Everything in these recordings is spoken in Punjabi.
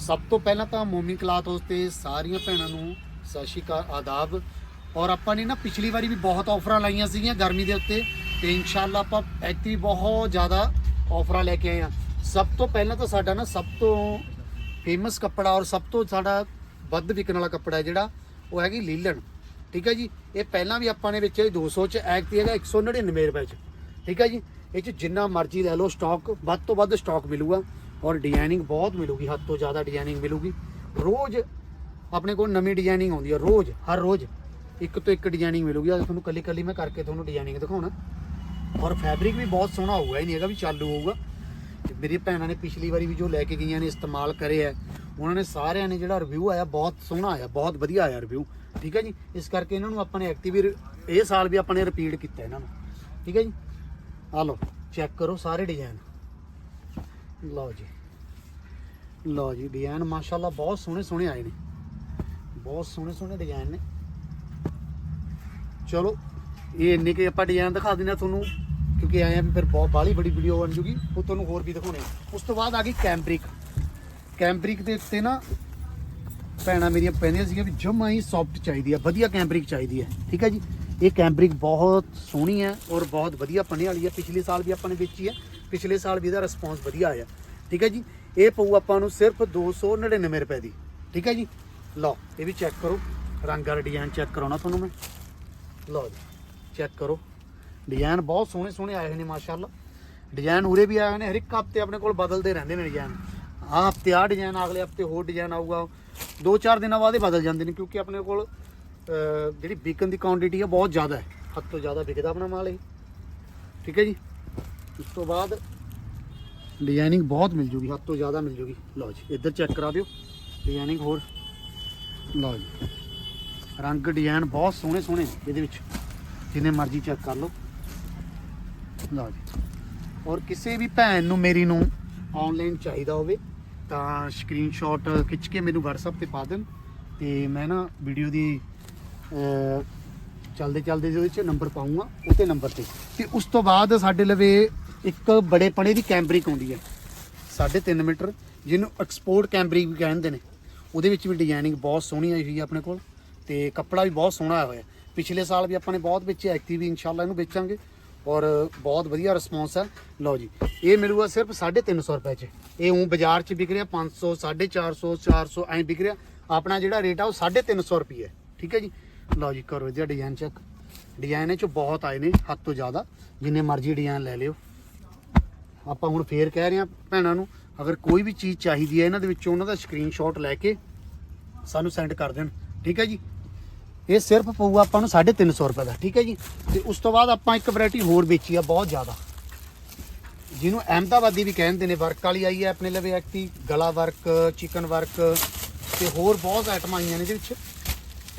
ਸਭ ਤੋਂ ਪਹਿਲਾਂ ਤਾਂ ਮੋਮੀ ਕਲਾਥ ਹਾਊਸ ਤੇ ਸਾਰੀਆਂ ਭੈਣਾਂ ਨੂੰ ਸਤਿ ਸ਼੍ਰੀ ਅਕਾਲ, ਆਦਾਬ। ਔਰ ਆਪਾਂ ਨੇ ਨਾ ਪਿਛਲੀ ਵਾਰੀ ਵੀ ਬਹੁਤ ਆਫਰਾਂ ਲਾਈਆਂ ਸੀਗੀਆਂ ਗਰਮੀ ਦੇ ਉੱਤੇ ਤੇ ਇਨਸ਼ਾਅੱਲਾ ਆਪਾਂ ਐਕਤੀ ਬਹੁਤ ਜ਼ਿਆਦਾ ਆਫਰਾਂ ਲੈ ਕੇ ਆਏ ਆ ਸਭ ਤੋਂ ਪਹਿਲਾਂ ਤਾਂ ਸਾਡਾ ਨਾ ਸਭ ਤੋਂ ਫੇਮਸ ਕੱਪੜਾ ਔਰ ਸਭ ਤੋਂ ਸਾਡਾ ਵੱਧ ਵਿਕਣ ਵਾਲਾ ਕੱਪੜਾ ਹੈ ਜਿਹੜਾ, ਉਹ ਹੈਗੀ ਲੀਲਣ। ਠੀਕ ਹੈ ਜੀ? ਇਹ ਪਹਿਲਾਂ ਵੀ ਆਪਾਂ ਨੇ ਵਿੱਚ 200 ਚ ਐਕਤੀ ਹੈਗਾ 199 ਰੁਪਏ ਚ। ਠੀਕ ਹੈ ਜੀ? ਇਹ ਚ ਜਿੰਨਾ ਮਰਜ਼ੀ ਲੈ ਲਓ ਸਟਾਕ ਵੱਧ ਤੋਂ ਵੱਧ ਸਟਾਕ ਮਿਲੂਗਾ। ਔਰ ਡਿਜ਼ਾਈਨਿੰਗ ਬਹੁਤ ਮਿਲੂਗੀ, ਹੱਦ ਤੋਂ ਜ਼ਿਆਦਾ ਡਿਜ਼ਾਈਨਿੰਗ ਮਿਲੂਗੀ। ਰੋਜ਼ ਆਪਣੇ ਕੋਲ ਨਵੀਂ ਡਿਜ਼ਾਈਨਿੰਗ ਆਉਂਦੀ ਹੈ ਰੋਜ਼, ਹਰ ਰੋਜ਼ ਇੱਕ ਤੋਂ ਇੱਕ ਡਿਜ਼ਾਈਨਿੰਗ ਮਿਲੂਗੀ। ਅੱਜ ਤੁਹਾਨੂੰ ਕੱਲੀ ਕੱਲੀ ਮੈਂ ਕਰਕੇ ਤੁਹਾਨੂੰ ਡਿਜ਼ਾਈਨਿੰਗ ਦਿਖਾਉਣਾ। ਔਰ ਫੈਬਰਿਕ ਵੀ ਬਹੁਤ ਸੋਹਣਾ ਹੋਊਗਾ, ਇਹ ਨਹੀਂ ਹੈਗਾ ਵੀ ਚਾਲੂ ਹੋਊਗਾ। ਤੇ ਮੇਰੀ ਭੈਣਾਂ ਨੇ ਪਿਛਲੀ ਵਾਰੀ ਵੀ ਜੋ ਲੈ ਕੇ ਗਈਆਂ ਨੇ, ਇਸਤੇਮਾਲ ਕਰੇ ਆ, ਉਹਨਾਂ ਨੇ ਸਾਰਿਆਂ ਨੇ ਜਿਹੜਾ ਰਿਵਿਊ ਆਇਆ, ਬਹੁਤ ਸੋਹਣਾ ਆਇਆ, ਬਹੁਤ ਵਧੀਆ ਆਇਆ ਰਿਵਿਊ ਠੀਕ ਹੈ ਜੀ? ਇਸ ਕਰਕੇ ਇਹਨਾਂ ਨੂੰ ਆਪਾਂ ਨੇ ਐਕਟਿਵ ਇਹ ਸਾਲ ਵੀ ਆਪਾਂ ਨੇ ਰਿਪੀਟ ਕੀਤਾ ਇਹਨਾਂ ਨੂੰ। ਠੀਕ ਹੈ ਜੀ? ਆ ਲਓ ਚੈੱਕ ਕਰੋ ਸਾਰੇ ਡਿਜ਼ਾਈਨ ਲਓ ਜੀ। ਲਓ ਜੀ ਡਿਜ਼ਾਈਨ ਮਾਸ਼ਾਅੱਲਾ ਬਹੁਤ ਸੋਹਣੇ ਸੋਹਣੇ ਆਏ ਨੇ। ਬਹੁਤ ਸੋਹਣੇ ਸੋਹਣੇ ਡਿਜ਼ਾਈਨ ਨੇ। ਚਲੋ, ਇਹ ਇੰਨੇ ਕੇ ਆਪਾਂ ਡਿਜ਼ਾਈਨ ਦਿਖਾ ਦਿੰਦੇ ਆ ਤੁਹਾਨੂੰ, ਕਿਉਂਕਿ ਆਏ ਆ ਵੀ ਫਿਰ ਬਹੁਤ ਬਾਲੀ ਬੜੀ ਵੀਡੀਓ ਬਣ ਜੂਗੀ। ਉਹ ਤੁਹਾਨੂੰ ਹੋਰ ਵੀ ਦਿਖਾਉਣੇ ਉਸ ਤੋਂ ਬਾਅਦ ਆ ਗਈ ਕੈਂਬਰਿਕ ਕੈਂਬਰਿਕ ਦੇ ਉੱਤੇ ਨਾ ਭੈਣਾਂ ਮੇਰੀਆਂ ਪੈਂਦੀਆਂ ਸੀਗੀਆਂ ਵੀ ਜਮਾ ਹੀ ਸੌਫਟ ਚਾਹੀਦੀ ਹੈ ਵਧੀਆ ਕੈਂਬਰਿਕ ਚਾਹੀਦੀ ਹੈ ਠੀਕ ਹੈ ਜੀ? ਇਹ ਕੈਂਬਰਿਕ ਬਹੁਤ ਸੋਹਣੀ ਹੈ ਔਰ ਬਹੁਤ ਵਧੀਆ ਪੰਨੇ ਵਾਲੀ ਹੈ ਪਿਛਲੇ ਸਾਲ ਵੀ ਆਪਾਂ ਨੇ ਵੇਚੀ ਹੈ ਪਿਛਲੇ ਸਾਲ ਵੀ ਇਹਦਾ ਰਿਸਪੌਂਸ ਵਧੀਆ ਆਇਆ। ਠੀਕ ਹੈ ਜੀ? ਇਹ ਪਊ ਆਪਾਂ ਨੂੰ ਸਿਰਫ 299 ਰੁਪਏ ਦੀ। ਠੀਕ ਹੈ ਜੀ? ਲਓ, ਇਹ ਵੀ ਚੈੱਕ ਕਰੋ। ਰੰਗ ਵਾਲਾ ਡਿਜ਼ਾਈਨ ਚੈੱਕ ਕਰਾਉਣਾ ਤੁਹਾਨੂੰ ਮੈਂ। ਲਓ ਜੀ ਚੈੱਕ ਕਰੋ। ਡਿਜ਼ਾਈਨ ਬਹੁਤ ਸੋਹਣੇ ਸੋਹਣੇ ਆਏ ਹੋਏ ਨੇ, ਮਾਸ਼ਾਅੱਲਾ। ਡਿਜ਼ਾਈਨ ਉਰੇ ਵੀ ਆਏ ਹੋਏ ਨੇ, ਹਰ ਇੱਕ ਹਫ਼ਤੇ ਆਪਣੇ ਕੋਲ ਬਦਲਦੇ ਰਹਿੰਦੇ ਨੇ ਡਿਜ਼ਾਈਨ ਆਹ ਹਫ਼ਤੇ ਆ ਡਿਜ਼ਾਈਨ ਅਗਲੇ ਹਫ਼ਤੇ ਹੋਰ ਡਿਜ਼ਾਈਨ ਆਊਗਾ। ਦੋ ਚਾਰ ਦਿਨਾਂ ਬਾਅਦ ਇਹ ਬਦਲ ਜਾਂਦੇ ਨੇ, ਕਿਉਂਕਿ ਆਪਣੇ ਕੋਲ ਜਿਹੜੀ ਵਿਕਣ ਦੀ ਕੁਆਂਟੀਟੀ ਹੈ ਬਹੁਤ ਜ਼ਿਆਦਾ ਹੈ। ਹੱਦ ਤੋਂ ਜ਼ਿਆਦਾ ਵਿਕਦਾ ਆਪਣਾ ਮਾਲ ਇਹ। ਠੀਕ ਹੈ ਜੀ? ਉਸ ਤੋਂ ਬਾਅਦ ਡਿਜ਼ਾਈਨਿੰਗ ਬਹੁਤ ਮਿਲ ਜੂਗੀ ਹੱਦ ਤੋਂ ਜ਼ਿਆਦਾ ਮਿਲ ਜੂਗੀ। ਲਓ ਜੀ ਇੱਧਰ ਚੈੱਕ ਕਰਾ ਦਿਓ। ਡਿਜ਼ਾਈਨਿੰਗ ਹੋਰ। ਲਓ ਜੀ ਰੰਗ ਡਿਜ਼ਾਈਨ ਬਹੁਤ ਸੋਹਣੇ ਸੋਹਣੇ ਇਹਦੇ ਵਿੱਚ। ਜਿੰਨੇ ਮਰਜ਼ੀ ਚੈੱਕ ਕਰ ਲਓ। ਲਓ ਜੀ ਔਰ ਕਿਸੇ ਵੀ ਭੈਣ ਨੂੰ ਮੇਰੀ ਨੂੰ ਆਨਲਾਈਨ ਚਾਹੀਦਾ ਹੋਵੇ ਤਾਂ ਸਕਰੀਨਸ਼ਾਟ ਖਿੱਚ ਕੇ ਮੈਨੂੰ WhatsApp ਤੇ ਪਾ ਦੇਣ। ਤੇ ਮੈਂ ਨਾ ਵੀਡੀਓ ਦੀ ਅਹ, ਚਲਦੇ ਚਲਦੇ ਜਿਹਦੇ ਵਿੱਚ ਨੰਬਰ ਪਾਉਂਗਾ ਉਤੇ ਨੰਬਰ ਤੇ। ਤੇ ਉਸ ਤੋਂ ਬਾਅਦ ਸਾਡੇ ਲਵੇ ਇੱਕ ਬੜੇ ਪਣੇ ਦੀ ਕੈਂਬਰਿਕ ਆਉਂਦੀ ਹੈ। 3.5 ਮੀਟਰ, ਜਿਹਨੂੰ ਐਕਸਪੋਰਟ ਕੈਂਬਰਿਕ ਵੀ ਕਹਿੰਦੇ ਨੇ। ਉਹਦੇ ਵਿੱਚ ਵੀ ਡਿਜ਼ਾਈਨਿੰਗ ਬਹੁਤ ਸੋਹਣੀ ਆਈ ਹੋਈ ਹੈ ਆਪਣੇ ਕੋਲ ਤੇ ਕੱਪੜਾ ਵੀ ਬਹੁਤ ਸੋਹਣਾ ਆਇਆ ਹੋਇਆ। ਪਿਛਲੇ ਸਾਲ ਵੀ ਆਪਾਂ ਨੇ ਬਹੁਤ ਵੇਚਿਆ ਐਕਟਿਵ ਵੀ ਇਨਸ਼ਾਅੱਲਾ ਇਹਨੂੰ ਵੇਚਾਂਗੇ ਔਰ ਬਹੁਤ ਵਧੀਆ ਰਿਸਪੌਂਸ ਹੈ। ਲਓ ਜੀ, ਇਹ ਮਿਲੂਗਾ ਸਿਰਫ 350 ਰੁਪਏ 'ਚ। ਇਹ ਉਹ ਬਾਜ਼ਾਰ 'ਚ ਵਿਕ ਰਿਹਾ 500 450 400 ਐਂ ਵਿਕ ਰਿਹਾ। ਆਪਣਾ ਜਿਹੜਾ ਰੇਟ ਆ ਉਹ 350 ਰੁਪਏ ਹੈ। ਠੀਕ ਹੈ ਜੀ? ਲਓ ਜੀ, ਕਰੋ ਇਹਦਾ ਡਿਜ਼ਾਈਨ ਚੈੱਕ ਡਿਜ਼ਾਈਨ ਇਹ 'ਚ ਬਹੁਤ ਆਏ ਨੇ, ਹੱਦ ਤੋਂ ਜ਼ਿਆਦਾ। ਜਿੰਨੇ ਮਰਜ਼ੀ ਡਿਜ਼ਾਈਨ ਲੈ ਲਿਓ। ਆਪਾਂ ਹੁਣ ਫੇਰ ਕਹਿ ਰਹੇ ਹਾਂ ਭੈਣਾਂ ਨੂੰ, ਅਗਰ ਕੋਈ ਵੀ ਚੀਜ਼ ਚਾਹੀਦੀ ਹੈ ਇਹਨਾਂ ਦੇ ਵਿੱਚੋਂ ਉਹਨਾਂ ਦਾ ਸਕਰੀਨਸ਼ਾਟ ਲੈ ਕੇ ਸਾਨੂੰ ਸੈਂਡ ਕਰ ਦੇਣ, ਠੀਕ ਹੈ ਜੀ? ਇਹ ਸਿਰਫ ਪਊਗਾ ਆਪਾਂ ਨੂੰ 350 ਰੁਪਏ ਦਾ, ਠੀਕ ਹੈ ਜੀ? ਤੇ ਉਸ ਤੋਂ ਬਾਅਦ ਆਪਾਂ ਇੱਕ ਵੈਰਾਈਟੀ ਹੋਰ ਵੇਚੀ ਆ ਬਹੁਤ ਜ਼ਿਆਦਾ। ਜਿਹਨੂੰ ਅਹਿਮਦਾਬਾਦੀ ਵੀ ਕਹਿੰਦੇ ਨੇ, ਵਰਕ ਵਾਲੀ ਆਈ ਹੈ ਆਪਣੇ ਲਵੇ ਐਕਟੀ, ਗਲਾ ਵਰਕ, ਚਿਕਨ ਵਰਕ, ਤੇ ਹੋਰ ਬਹੁਤ ਆਈਟਮਾਂ ਆਈਆਂ ਨੇ ਇਹਦੇ ਵਿੱਚ।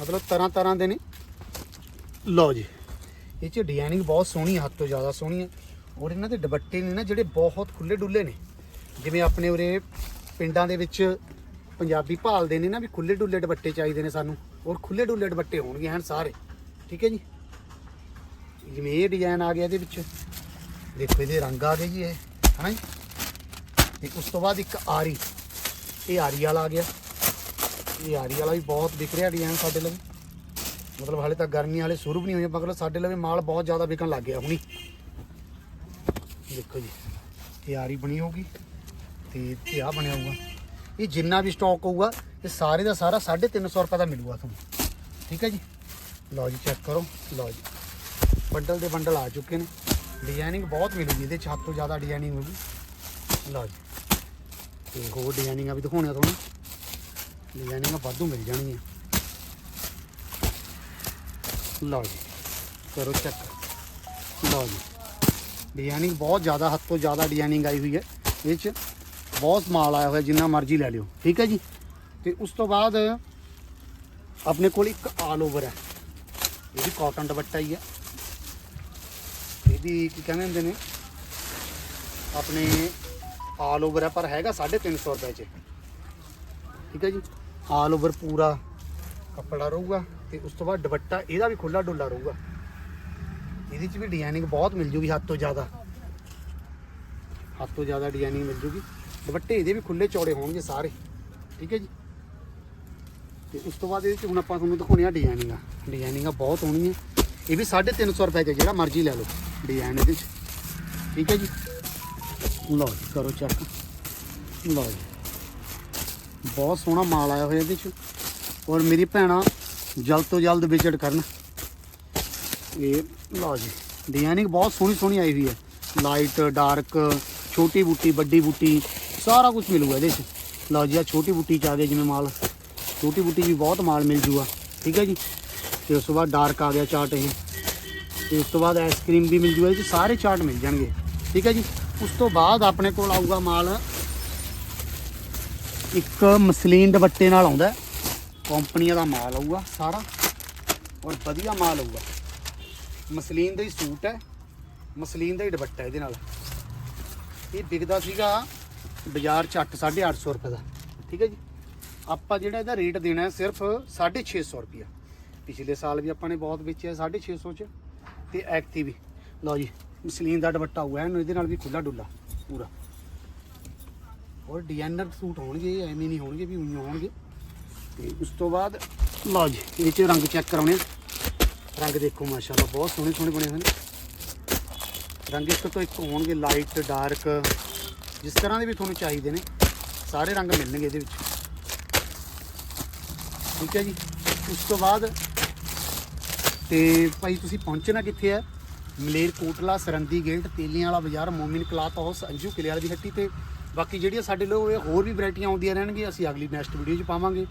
ਮਤਲਬ ਤਰ੍ਹਾਂ ਤਰ੍ਹਾਂ ਦੇ ਨੇ। ਲਓ ਜੀ, ਇਹ ਚ ਡਿਜ਼ਾਈਨਿੰਗ ਬਹੁਤ ਸੋਹਣੀ ਹੱਦ ਤੋਂ ਜ਼ਿਆਦਾ ਸੋਹਣੀ ਹੈ ਔਰ ਇਹਨਾਂ ਦੇ ਦੁਪੱਟੇ ਨੇ ਨਾ ਜਿਹੜੇ ਬਹੁਤ ਖੁੱਲੇ ਡੁੱਲੇ ਨੇ। ਜਿਵੇਂ ਆਪਣੇ ਉਰੇ ਪਿੰਡਾਂ ਦੇ ਵਿੱਚ ਪੰਜਾਬੀ ਭਾਲਦੇ ਨੇ ਨਾ ਵੀ ਖੁੱਲੇ ਡੁੱਲੇ ਦੁਪੱਟੇ ਚਾਹੀਦੇ ਨੇ ਸਾਨੂੰ। ਔਰ ਖੁੱਲੇ ਡੁੱਲੇ ਦੁਪੱਟੇ ਹੋਣਗੇ ਹਨ ਸਾਰੇ। ਠੀਕ ਹੈ ਜੀ? ਜਿਵੇਂ ਇਹ ਡਿਜ਼ਾਈਨ ਆ ਗਿਆ ਇਹਦੇ ਵਿੱਚ। ਦੇਖੋ ਇਹਦੇ ਰੰਗ ਆ ਗਏ ਜੀ ਇਹ, ਹਨਾ ਜੀ? ਤੇ ਉਸ ਤੋਂ ਬਾਅਦ ਇੱਕ ਆਰੀ। ਇਹ ਆਰੀ ਵਾਲਾ ਆ ਗਿਆ। ਇਹ ਆਰੀ ਵਾਲਾ ਵੀ ਬਹੁਤ ਵਿਕ ਰਿਹਾ ਡਿਜ਼ਾਈਨ ਸਾਡੇ ਲਈ। ਮਤਲਬ ਹਾਲੇ ਤੱਕ ਗਰਮੀ ਵਾਲੇ ਸ਼ੁਰੂ ਵੀ ਨਹੀਂ ਹੋਏ, ਮਗਰ ਸਾਡੇ ਲਈ ਮਾਲ ਬਹੁਤ ਜ਼ਿਆਦਾ ਵਿਕਣ ਲੱਗ ਗਿਆ ਹੁਣੀ। ਦੇਖੋ ਜੀ ਇਹ ਆਰੀ ਬਣੀ ਹੋਊਗੀ ਤੇ ਇਹ ਆ ਬਣਿਆ ਹੋਊਗਾ। ਇਹ ਜਿੰਨਾ ਵੀ ਸਟਾਕ ਹੋਊਗਾ, ਇਹ ਸਾਰੇ ਦਾ ਸਾਰਾ 350 ਰੁਪਏ ਦਾ ਮਿਲੂਗਾ ਤੁਹਾਨੂੰ। ਠੀਕ ਹੈ ਜੀ? ਲਓ ਜੀ ਚੈੱਕ ਕਰੋ। ਲਓ ਜੀ। ਬੰਡਲ ਦੇ ਬੰਡਲ ਆ ਚੁੱਕੇ ਨੇ। ਡਿਜ਼ਾਈਨਿੰਗ ਬਹੁਤ ਮਿਲੂਗੀ, ਇਹਦੇ ਚ ਹੱਦ ਤੋਂ ਜ਼ਿਆਦਾ ਡਿਜ਼ਾਈਨਿੰਗ ਹੋਊਗੀ। ਲਓ ਜੀ। ਤੇ ਹੋਰ ਡਿਜ਼ਾਈਨਿੰਗਾਂ ਵੀ ਦਿਖਾਉਣੀਆਂ ਤੁਹਾਨੂੰ। ਡਿਜ਼ਾਈਨਿੰਗਾਂ ਵਾਧੂ ਮਿਲ ਜਾਣਗੀਆਂ। ਲਓ ਜੀ। ਕਰੋ ਚੈੱਕ ਲਓ ਜੀ। ਡਿਜ਼ਾਈਨਿੰਗ ਬਹੁਤ ਜ਼ਿਆਦਾ ਹੱਦ ਤੋਂ ਜ਼ਿਆਦਾ ਡਿਜ਼ਾਈਨਿੰਗ ਆਈ ਹੋਈ ਹੈ। ਇਹ ਚ ਬਹੁਤ ਮਾਲ ਆਇਆ ਹੋਇਆ, ਜਿੰਨਾ ਮਰਜ਼ੀ ਲੈ ਲਿਓ। ਠੀਕ ਹੈ ਜੀ? ਤੇ ਉਸ ਤੋਂ ਬਾਅਦ ਆਪਣੇ ਕੋਲ ਇੱਕ ਆਲ ਓਵਰ ਹੈ। ਇਹ ਵੀ ਕਾਟਨ ਦੁਪੱਟਾ ਹੀ ਹੈ। ਇਹਦੀ ਕੀ ਕਹਿੰਦੇ ਹੁੰਦੇ ਨੇ? ਆਪਣੇ ਆਲ ਓਵਰ ਹੈ, ਪਰ ਹੈਗਾ 350 ਰੁਪਏ ਚ। ਠੀਕ ਹੈ ਜੀ? ਆਲ ਓਵਰ ਪੂਰਾ ਕੱਪੜਾ ਰਹੂਗਾ ਤੇ ਉਸ ਤੋਂ ਬਾਅਦ ਦੁਪੱਟਾ, ਇਹਦਾ ਵੀ ਖੁੱਲਾ ਡੁੱਲਾ ਰਹੂਗਾ। ਇਹਦੇ ਚ ਵੀ ਡਿਜ਼ਾਈਨਿੰਗ ਬਹੁਤ ਮਿਲ ਜੂਗੀ ਹੱਦ ਤੋਂ ਜ਼ਿਆਦਾ। ਹੱਦ ਤੋਂ ਜ਼ਿਆਦਾ ਡਿਜ਼ਾਈਨਿੰਗ ਮਿਲ ਜੂਗੀ। ਦੁਪੱਟੇ ਇਹਦੇ ਵੀ ਖੁੱਲੇ ਚੌੜੇ ਹੋਣਗੇ ਸਾਰੇ। ਠੀਕ ਹੈ ਜੀ? ਤੇ ਉਸ ਤੋਂ ਬਾਅਦ ਇਹਦੇ ਚ ਹੁਣ ਆਪਾਂ ਤੁਹਾਨੂੰ ਦਿਖਾਉਣੇ ਆ ਡਿਜ਼ਾਈਨਿੰਗਾਂ ਡਿਜ਼ਾਈਨਿੰਗਾਂ ਬਹੁਤ ਸੋਹਣੀਆਂ ਇਹ ਵੀ 350 ਰੁਪਏ ਚ ਜਿਹੜਾ ਮਰਜ਼ੀ ਲੈ ਲਓ ਡਿਜ਼ਾਈਨ ਇਹਦੇ ਚ। ਠੀਕ ਹੈ ਜੀ? ਲਓ ਜੀ, ਕਰੋ ਚੈੱਕ ਲਓ ਜੀ। ਬਹੁਤ ਸੋਹਣਾ ਮਾਲ ਆਇਆ ਹੋਇਆ ਇਹਦੇ ਚ। ਔਰ ਮੇਰੀ ਭੈਣਾਂ ਜਲਦ ਤੋਂ ਜਲਦ ਵਿਜ਼ਿਟ ਕਰਨ। ਇਹ ਲਓ ਜੀ ਡਿਜ਼ਾਈਨਿੰਗ ਬਹੁਤ ਸੋਹਣੀ ਸੋਹਣੀ ਆਈ ਹੋਈ ਹੈ। ਲਾਈਟ ਡਾਰਕ ਛੋਟੀ ਬੂਟੀ, ਵੱਡੀ ਬੂਟੀ, ਸਾਰਾ ਕੁਝ ਮਿਲੂਗਾ ਇਹਦੇ 'ਚ। ਲਓ ਜੀ ਆ ਛੋਟੀ ਬੂਟੀ ਚ ਆ ਗਿਆ ਜਿਵੇਂ ਮਾਲ। ਛੋਟੀ ਬੂਟੀ ਵੀ ਬਹੁਤ ਮਾਲ ਮਿਲ ਜੂਗਾ, ਠੀਕ ਹੈ ਜੀ? ਤੇ ਉਸ ਤੋਂ ਬਾਅਦ ਡਾਰਕ ਆ ਗਿਆ ਚਾਰਟ ਇਹ। ਤੇ ਉਸ ਤੋਂ ਬਾਅਦ ਆਈਸਕ੍ਰੀਮ ਵੀ ਮਿਲ ਜੂਗਾ ਇਹ 'ਚ ਸਾਰੇ ਚਾਰਟ ਮਿਲ ਜਾਣਗੇ, ਠੀਕ ਹੈ ਜੀ? ਉਸ ਤੋਂ ਬਾਅਦ ਆਪਣੇ ਕੋਲ ਆਊਗਾ ਮਾਲ। ਇੱਕ ਮਸਲੀਨ ਦੁਪੱਟੇ ਨਾਲ ਆਉਂਦਾ ਕੰਪਨੀਆਂ ਦਾ ਮਾਲ ਆਊਗਾ ਸਾਰਾ, ਔਰ ਵਧੀਆ ਮਾਲ ਆਊਗਾ। ਮਸਲੀਨ ਦਾ ਹੀ ਸੂਟ ਹੈ, ਮਸਲੀਨ ਦਾ ਹੀ ਦੁਪੱਟਾ ਇਹਦੇ ਨਾਲ। ਇਹ ਵਿਕਦਾ ਸੀਗਾ ਬਾਜ਼ਾਰ ਚ 8 850 ਰੁਪਏ ਦਾ, ਠੀਕ ਹੈ ਜੀ। ਆਪਾਂ ਜਿਹੜਾ ਇਹਦਾ ਰੇਟ ਦੇਣਾ ਹੈ ਸਿਰਫ 650 ਰੁਪਿਆ ਪਿਛਲੇ ਸਾਲ ਵੀ ਆਪਾਂ ਨੇ ਬਹੁਤ ਵੇਚਿਆ 650 ਚ, ਤੇ ਐਕਟੀ ਵੀ। ਲਓ ਜੀ, ਮਸਲੀਨ ਦਾ ਦੁਪੱਟਾ ਹੋਊਗਾ ਇਹਨੂੰ ਇਹਦੇ ਨਾਲ ਵੀ ਖੁੱਲਾ ਡੁੱਲਾ, ਪੂਰਾ। ਔਰ ਡਿਜ਼ਾਈਨਰ ਸੂਟ ਹੋਣਗੇ, ਐਵੇਂ ਨਹੀਂ ਹੋਣਗੇ ਵੀ ਉਈਆਂ ਹੋਣਗੇ। ਤੇ ਉਸ ਤੋਂ ਬਾਅਦ, ਲਓ ਜੀ ਇਹ ਚ ਰੰਗ ਚੈੱਕ ਕਰਾਉਣੇ ਆ। ਰੰਗ ਦੇਖੋ ਮਾਸ਼ਾਅੱਲਾ, ਬਹੁਤ ਸੋਹਣੇ ਸੋਹਣੇ ਬਣੇ ਹੋਏ ਨੇ। ਰੰਗ ਇੱਕ ਤੋਂ ਇੱਕ ਹੋਣਗੇ ਲਾਈਟ ਡਾਰਕ ਜਿਸ ਤਰ੍ਹਾਂ ਦੇ ਵੀ ਤੁਹਾਨੂੰ ਚਾਹੀਦੇ ਨੇ, ਸਾਰੇ ਰੰਗ ਮਿਲਣਗੇ ਇਹਦੇ ਵਿੱਚ। ਠੀਕ ਹੈ ਜੀ? ਉਸ ਤੋਂ ਬਾਅਦ ਤੇ ਭਾਈ ਤੁਸੀਂ ਪਹੁੰਚਣਾ ਕਿੱਥੇ ਹੈ? ਮਲੇਰ ਕੋਟਲਾ ਸਰੰਦੀ ਗੇਟ ਤੇਲੀਆਂ ਵਾਲਾ ਬਾਜ਼ਾਰ, ਮੋਮਿਨ ਕਲਾਥ ਹਾਊਸ, ਅੰਜੂ ਕਿਲੇ ਦੀ ਹੱਟੀ ਤੇ। ਬਾਕੀ ਜਿਹੜੀਆਂ ਸਾਡੇ ਲੋਕ ਇਹ ਹੋਰ ਵੀ ਵੈਰਾਈਟੀਆਂ ਆਉਂਦੀਆਂ ਰਹਿਣਗੀਆਂ, ਅਸੀਂ ਅਗਲੀ ਨੈਕਸਟ ਵੀਡੀਓ 'ਚ ਪਾਵਾਂਗੇ।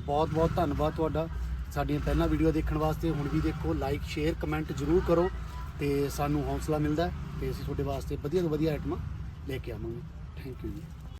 ਬਹੁਤ ਬਹੁਤ ਧੰਨਵਾਦ ਤੁਹਾਡਾ। ਸਾਡੀਆਂ ਪਹਿਲਾਂ ਵੀਡੀਓ ਦੇਖਣ ਵਾਸਤੇ ਹੁਣ ਵੀ ਦੇਖੋ ਲਾਈਕ ਸ਼ੇਅਰ ਕਮੈਂਟ ਜ਼ਰੂਰ ਕਰੋ ਤੇ ਸਾਨੂੰ ਹੌਸਲਾ ਮਿਲਦਾ ਹੈ ਤੇ ਅਸੀਂ ਤੁਹਾਡੇ ਵਾਸਤੇ ਵਧੀਆ ਤੋਂ ਵਧੀਆ ਆਈਟਮਾਂ ਲੈ ਕੇ ਆਵਾਂਗੇ। ਥੈਂਕ ਯੂ ਜੀ।